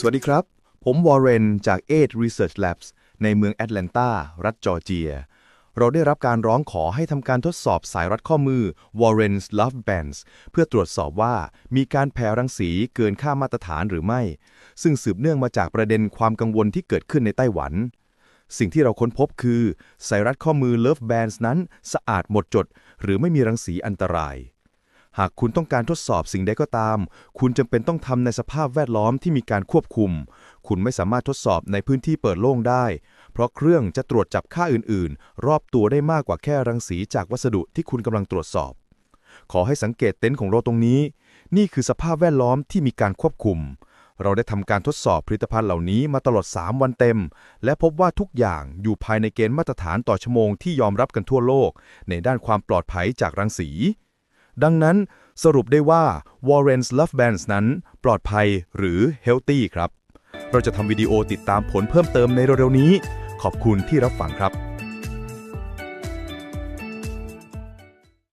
สวัสดีครับ ผมวอร์เรนจาก8 Research Labs ในเมืองแอตแลนตา รัฐจอร์เจีย เราได้รับการร้องขอให้ทำการทดสอบสายรัดข้อมือ Warren's Love Bands เพื่อตรวจสอบว่ามีการแผ่รังสีเกินค่ามาตรฐานหรือไม่ ซึ่งสืบเนื่องมาจากประเด็นความกังวลที่เกิดขึ้นในไต้หวัน สิ่งที่เราค้นพบคือสายรัดข้อมือ Love Bands นั้นสะอาดหมดจด หรือไม่มีรังสีอันตราย หากคุณต้องการทดสอบสิ่งใดก็ตาม คุณจำเป็นต้องทำในสภาพแวดล้อมที่มีการควบคุม คุณไม่สามารถทดสอบในพื้นที่เปิดโล่งได้ เพราะเครื่องจะตรวจจับค่าอื่น ๆ รอบตัวได้มากกว่าแค่รังสีจากวัสดุที่คุณกำลังตรวจสอบ ขอให้สังเกตเต็นท์ของเราตรงนี้ นี่คือสภาพแวดล้อมที่มีการควบคุม เราได้ทำการทดสอบผลิตภัณฑ์เหล่านี้มาตลอด 3 วันเต็ม และพบว่าทุกอย่างอยู่ภายในเกณฑ์มาตรฐานต่อชั่วโมงที่ยอมรับกันทั่วโลก ในด้านความปลอดภัยจากรังสี ดังนั้นสรุปได้ว่าวอร์เรนส์ลัฟแบนส์นั้นปลอดภัยหรือเฮลตี้ครับ เราจะทำวิดีโอติดตามผลเพิ่มเติมในเร็วๆนี้ ขอบคุณที่รับฟังครับ